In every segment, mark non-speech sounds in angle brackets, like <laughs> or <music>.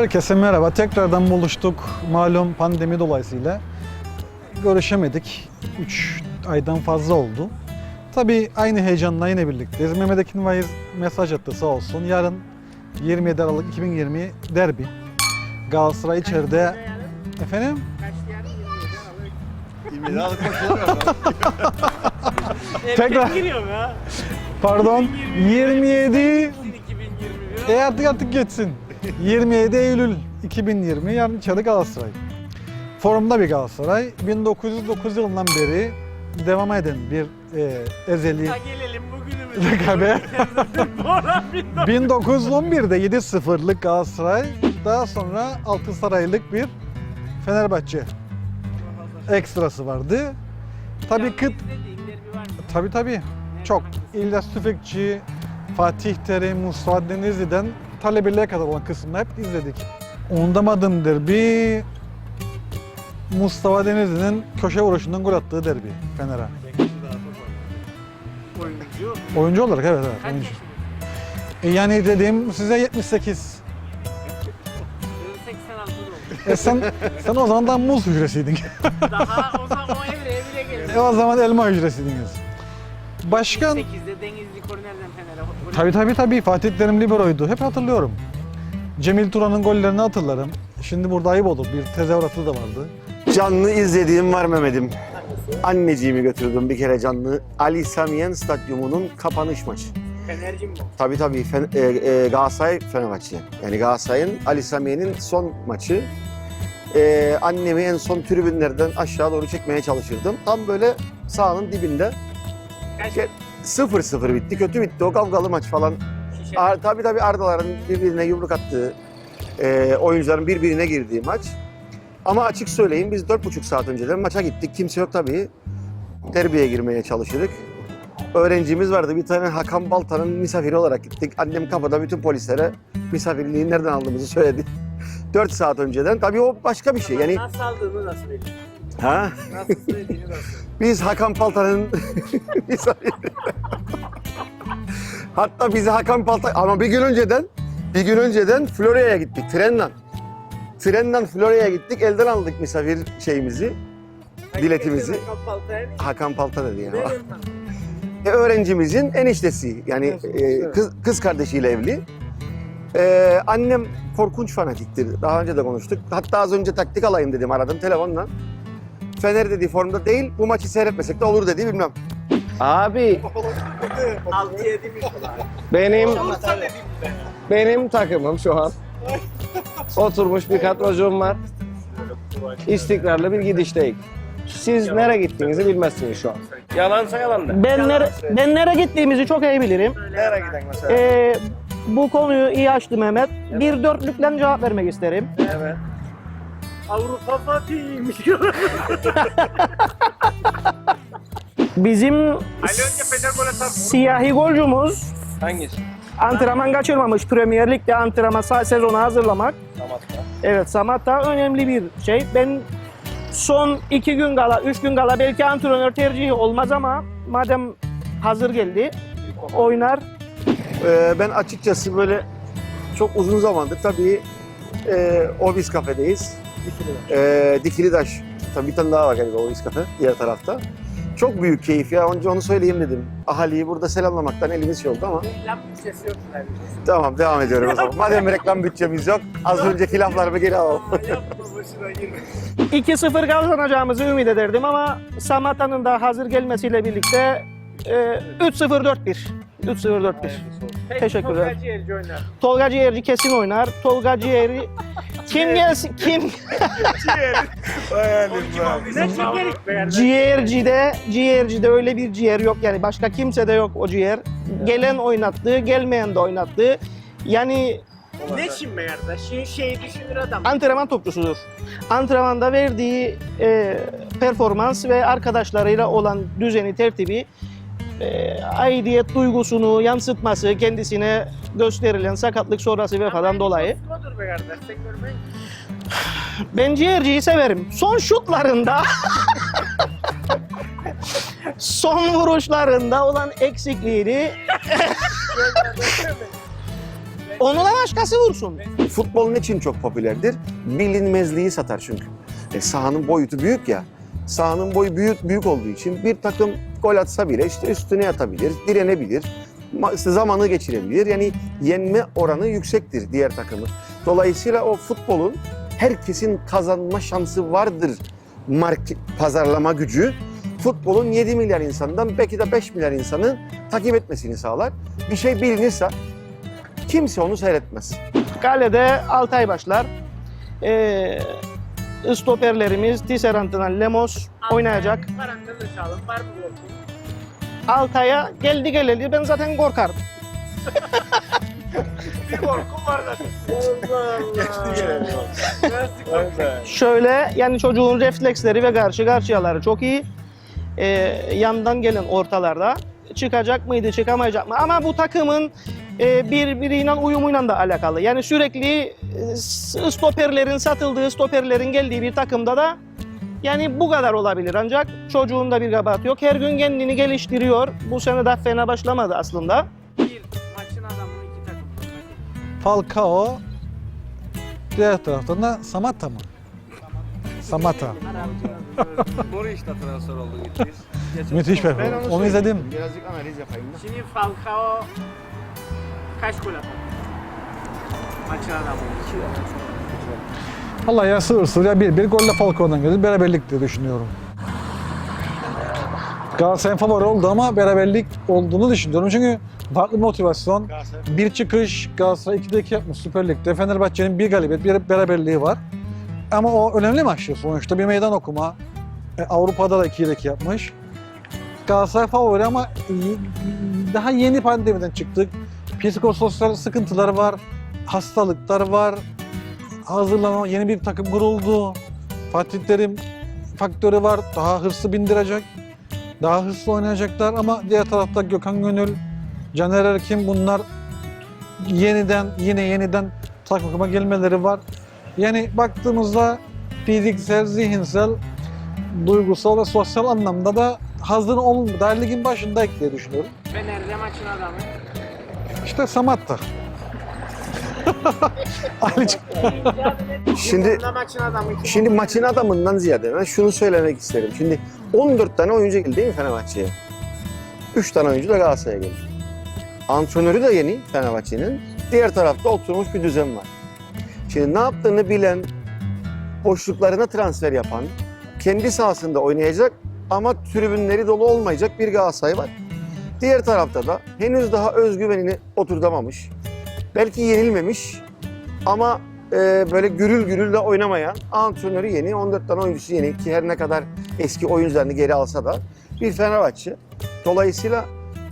Herkese merhaba. Tekrardan buluştuk. Malum pandemi dolayısıyla görüşemedik. 3 aydan fazla oldu. Tabii aynı heyecanla yine birlikteyiz. Mehmet Ekin Vaiz mesaj attı sağ olsun. Yarın 27 Aralık 2020 derbi. Galatasaray içeride... Efendim? Koşulamıyor. Tekrar. giriyorum ya. Pardon. 27... 2021. E artık artık geçsin. 27 Eylül 2020 yarın içeride Galatasaray. Formda bir Galatasaray. 1909 yılından beri devam eden bir e, ezeli Ha gelelim bugünümüze. rekabet. Bora 1911'de 7-0'lık Galatasaray, daha sonra Altısaraylık bir Fenerbahçe ekstrası vardı. Tabii kıt, tabii tabii çok. İlyas Tüfekçi, Fatih Terim, Mustafa Denizli'den talebeliğe kadar olan kısmını hep izledik. Unutamadığım derbi Mustafa Denizli'nin köşe vuruşundan gol attığı derbi Fener'e. Oyuncu. Oyuncu olarak evet evet Kaç oyuncu. E Yani dediğim size 78. 86 oldu. E sen, sen o zaman da muz hücresiydin. Daha o zaman o evreye bile geldi. e o zaman elma hücresiydiniz. Başkan... 8'de Denizli Korner'den Fener'e. Tabii tabii tabii Fatih Terim liberoydu. Hep hatırlıyorum. Cemil Turan'ın gollerini hatırlarım. Şimdi burada ayıp olur. Bir tezahüratı da vardı. Canlı izlediğim var Mehmet'im. Anneciğimi götürdüm bir kere canlı. Ali Samiyen Stadyumu'nun kapanış maçı. Fenerci mi bu? Tabii tabii Fen- e, e, Galatasaray Fenerbahçe. Yani Galatasaray'ın Ali Samiyen'in son maçı. E, annemi en son tribünlerden aşağı doğru çekmeye çalışırdım. Tam böyle sahanın dibinde. Kaç Ge- 0-0 bitti. Kötü bitti. O kavgalı maç falan. şişe? Ar, tabii tabii Ardaların birbirine yumruk attığı, e, oyuncuların birbirine girdiği maç. Ama açık söyleyeyim biz dört buçuk saat önceden maça gittik. Kimse yok tabii. Derbiye girmeye çalışırdık. Öğrencimiz vardı. Bir tane Hakan Balta'nın misafiri olarak gittik. Annem kapıda bütün polislere misafirliği nereden aldığımızı söyledi. <laughs> 4 saat önceden. Tabii o başka bir şey. Yani Nasıl aldığını nasıl belli? Ha Nasıl söylediğini nasıl? biz Hakan Palta'nın misafiri. <laughs> Hatta bizi Hakan Palta ama bir gün önceden bir gün önceden Florya'ya gittik trenle. Trenle Florya'ya gittik. Elden aldık misafir şeyimizi. Biletimizi. Hakan Palta dedi ya. E, öğrencimizin eniştesi yani e, kız, kız kardeşiyle evli. E, annem korkunç fanatiktir. Daha önce de konuştuk. Hatta az önce taktik alayım dedim aradım telefonla. Fener dedi formda değil bu maçı seyretmesek de olur dedi bilmem. Abi 6-7 bin. benim benim takımım şu an oturmuş bir kadrocum var. İstikrarlı bir gidişteyiz. Siz nereye gittiğinizi bilmezsiniz şu an. Yalansa yalan de. Ben, nere, ben nereye gittiğimizi çok iyi bilirim. Nereye giden mesela? Ee, bu konuyu iyi açtı Mehmet. Bir dörtlükten cevap vermek isterim. Evet. Avrupa Fatih'iymiş. <laughs> Bizim siyahi golcümüz Hangisi? antrenman kaçırmamış. Premier Lig'de antrenman sa- sezonu hazırlamak. Samatta. Evet Samatta önemli bir şey. Ben son iki gün gala, üç gün gala belki antrenör tercihi olmaz ama madem hazır geldi oynar. E, ben açıkçası böyle çok uzun zamandır tabii e, Obis kafedeyiz. Dikilidaş. Tabii bir tane daha var galiba Obis kafe diğer tarafta. Çok büyük keyif ya. Önce onu söyleyeyim dedim. Ahaliyi burada selamlamaktan elimiz şey oldu ama Reklam bütçesi yok. Tamam devam ediyorum o zaman. Madem reklam bütçemiz yok, az önceki laflarımı geri alalım. Yapma başına girme. 2-0 kazanacağımızı ümit ederdim ama Samatta'nın da hazır gelmesiyle birlikte e, 3-0-4-1. 3-0-4-1. Teşekkürler. Tolga Ciğerci oynar. Tolga Ciğerci kesin oynar. Tolga Ciğeri kim gelsin kim Ne şekeri? ciğercide ciğercide öyle bir ciğer yok yani başka kimse de yok o ciğer. Gelen oynattı, gelmeyen de oynattı. Yani Ne şimdi yerde? Şey, şey düşünür adam. antrenman topçusudur. Antrenmanda verdiği e, performans ve arkadaşlarıyla olan düzeni, tertibi, e, aidiyet duygusunu yansıtması kendisine gösterilen sakatlık sonrası vefadan dolayı. Odur be kardeş. Sen görmeyin. Ben ciğerciyi severim. Son şutlarında son vuruşlarında olan eksikliğini Onu da başkası vursun. Futbol için çok popülerdir? Bilinmezliği satar çünkü. E, sahanın boyutu büyük ya. Sahanın boyu büyük büyük olduğu için bir takım gol atsa bile işte üstüne yatabilir, direnebilir, ma- zamanı geçirebilir. Yani yenme oranı yüksektir diğer takımı. Dolayısıyla o futbolun herkesin kazanma şansı vardır mark pazarlama gücü. Futbolun 7 milyar insandan belki de 5 milyar insanın takip etmesini sağlar. Bir şey bilinirse kimse onu seyretmez. Kalede Altay başlar. Ee, stoperlerimiz Tisserant'la Lemos oynayacak. Parantez açalım. Var mı korkun? Altay'a geldi geleli ben zaten korkarım. <laughs> Bir korkum var zaten. Allah Allah. Nasıl korkun? Şöyle yani çocuğun refleksleri ve karşı karşıyaları çok iyi. Ee, yandan gelen ortalarda çıkacak mıydı çıkamayacak mı? Ama bu takımın e, birbiriyle uyumuyla da alakalı. Yani sürekli e, stoperlerin satıldığı, stoperlerin geldiği bir takımda da yani bu kadar olabilir. Ancak çocuğun da bir kabahati yok. Her gün kendini geliştiriyor. Bu sene daha fena başlamadı aslında. Bir maçın adamını iki takım. Falcao. Diğer taraftan da Samata mı? Samata. Muriç'te transfer oldu gittiyiz. <laughs> Müthiş performans. Onu izledim. Birazcık analiz yapayım da. Şimdi Falcao kaç gol atar? Maçın adamı. Vallahi ya sığır sığır ya bir bir golle Falcao'dan geldi. Beraberlik diye düşünüyorum. Galatasaray'ın favori oldu ama beraberlik olduğunu düşünüyorum. Çünkü farklı motivasyon. Bir çıkış Galatasaray 2'de 2 yapmış Süper Lig'de. Fenerbahçe'nin bir galibiyet, bir beraberliği var. Ama o önemli maçtı sonuçta. Bir meydan okuma. E, Avrupa'da da 2'de 2 yapmış. Galatasaray favori ama daha yeni pandemiden çıktık. Psikososyal sıkıntılar var. Hastalıklar var. Hazırlanan yeni bir takım kuruldu. Fatih Terim faktörü var. Daha hırslı bindirecek. Daha hırslı oynayacaklar ama diğer tarafta Gökhan Gönül, Caner Erkin bunlar yeniden yine yeniden takıma gelmeleri var. Yani baktığımızda fiziksel, zihinsel, duygusal ve sosyal anlamda da hazır. Daha ligin başındayız diye düşünüyorum. Fener'de maçın adamı. Samatta. <laughs> Aliç. Şimdi şimdi maçın adamından ziyade ben şunu söylemek isterim. Şimdi 14 tane oyuncu geldi değil mi Fenerbahçe'ye? 3 tane oyuncu da Galatasaray'a geldi. Antrenörü de yeni Fenerbahçe'nin. Diğer tarafta oturmuş bir düzen var. Şimdi ne yaptığını bilen, boşluklarına transfer yapan, kendi sahasında oynayacak ama tribünleri dolu olmayacak bir Galatasaray var. Diğer tarafta da henüz daha özgüvenini oturtamamış, belki yenilmemiş ama e, böyle gürül gürül de oynamayan antrenörü yeni, 14 tane oyuncusu yeni ki her ne kadar eski oyuncularını geri alsa da bir Fenerbahçe. Dolayısıyla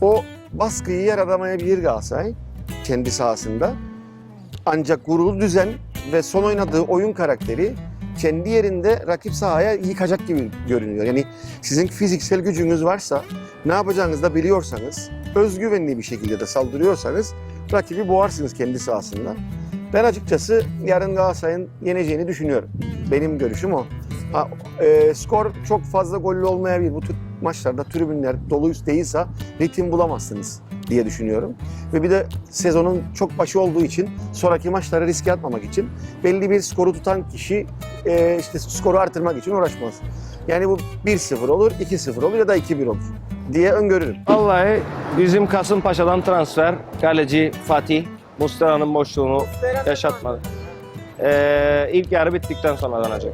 o baskıyı yaratamayabilir Galatasaray kendi sahasında. Ancak kurulu düzen ve son oynadığı oyun karakteri kendi yerinde rakip sahaya yıkacak gibi görünüyor. Yani sizin fiziksel gücünüz varsa, ne yapacağınızı da biliyorsanız, özgüvenli bir şekilde de saldırıyorsanız rakibi boğarsınız kendi sahasında. Ben açıkçası yarın Galatasaray'ın yeneceğini düşünüyorum. Benim görüşüm o. Ha, e, skor çok fazla gollü olmayabilir. Bu tür maçlarda tribünler dolu üst değilse ritim bulamazsınız diye düşünüyorum. Ve bir de sezonun çok başı olduğu için sonraki maçları riske atmamak için belli bir skoru tutan kişi e, işte skoru artırmak için uğraşmaz. Yani bu 1-0 olur, 2-0 olur ya da 2-1 olur diye öngörürüm. Vallahi bizim Kasımpaşa'dan transfer kaleci Fatih Muslera'nın boşluğunu yaşatmadı. Ee, ilk yarı bittikten sonra dönecek.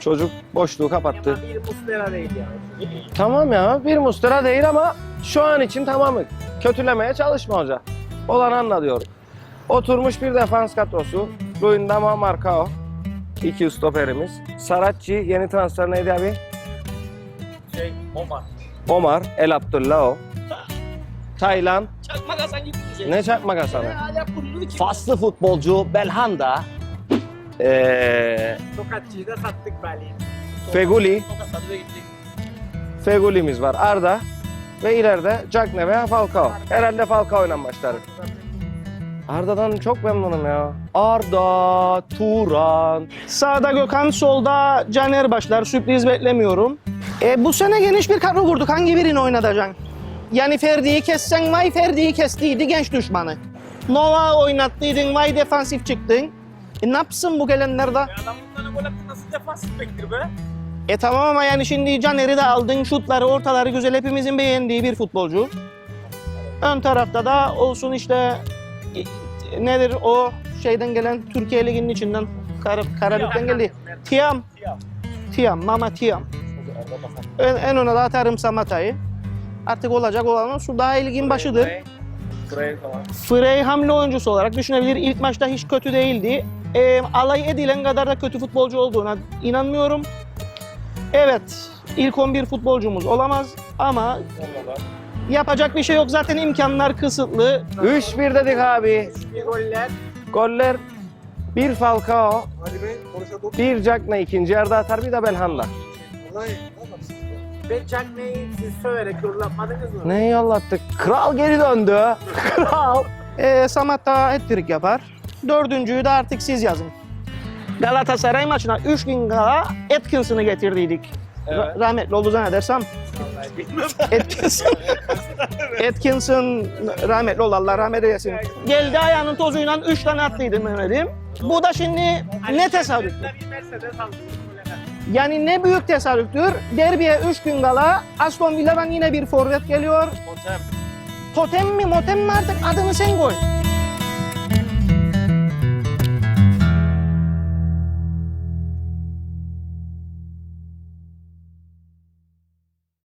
Çocuk boşluğu kapattı. Ama bir Muslera değil ya. Tamam ya bir Mustera değil ama şu an için tamamı. Kötülemeye çalışma hoca. Olan anla diyorum. Oturmuş bir defans kadrosu. Luyendama Marcao. İki stoperimiz. Saratçı yeni transfer neydi abi? Şey Omar. Omar, El Abdullah o. Taylan, Çakmak Hasan gibi bir şey. ne çakmak Hasan'ı? Faslı futbolcu Belhanda. Ee, Tokatçıyı da sattık Bali'ye. Feguli. Feguli'miz var. Arda. Ve ileride Cagne veya Falcao. Herhalde Falcao ile başlar. Arda'dan çok memnunum ya. Arda, Turan. Sağda Gökhan, solda Caner başlar. Sürpriz beklemiyorum. E, bu sene geniş bir kadro kurduk. Hangi birini oynatacaksın? Yani Ferdi'yi kessen vay Ferdi'yi kestiydi genç düşmanı. Nova oynattıydın, vay defansif çıktın. E ne yapsın bu gelenler de? Adam bunlara gol attı nasıl defansif bektir be? E tamam ama yani şimdi Caner'i de aldın, şutları, ortaları güzel, hepimizin beğendiği bir futbolcu. Ön tarafta da olsun işte nedir o şeyden gelen Türkiye Ligi'nin içinden Kar Karabük'ten geldi. Tiam. Tiam. Mama Tiam. En, en öne de atarım Samata'yı. Artık olacak olan. Su daha ligin başıdır. Frey hamle oyuncusu olarak düşünebilir. İlk maçta hiç kötü değildi. Ee, alay edilen kadar da kötü futbolcu olduğuna inanmıyorum. Evet, ilk 11 futbolcumuz olamaz ama yapacak bir şey yok. Zaten imkanlar kısıtlı. 3-1 dedik abi. Bir goller. Goller bir Falcao, bir Cagney ikinci yarıda atar bir de Belhanda. Ben Cagney'i siz söverek yorulmatmadınız mı? Ne yollattık? Kral geri döndü. <laughs> Kral. Ee, Samat da hat-trick yapar. Dördüncüyü de artık siz yazın. Galatasaray maçına 3 gün kala Atkinson'ı getirdiydik. Ra- rahmetli oldu zannedersem. Atkinson. <laughs> Atkinson rahmetli oldu Allah rahmet eylesin. Geldi ayağının tozuyla 3 tane attıydı Mehmet'im. Bu da şimdi ne tesadüf. Yani ne büyük tesadüftür. Derbiye 3 gün kala Aston Villa'dan yine bir forvet geliyor. Montem. Totem mi motem mi artık adını sen koy.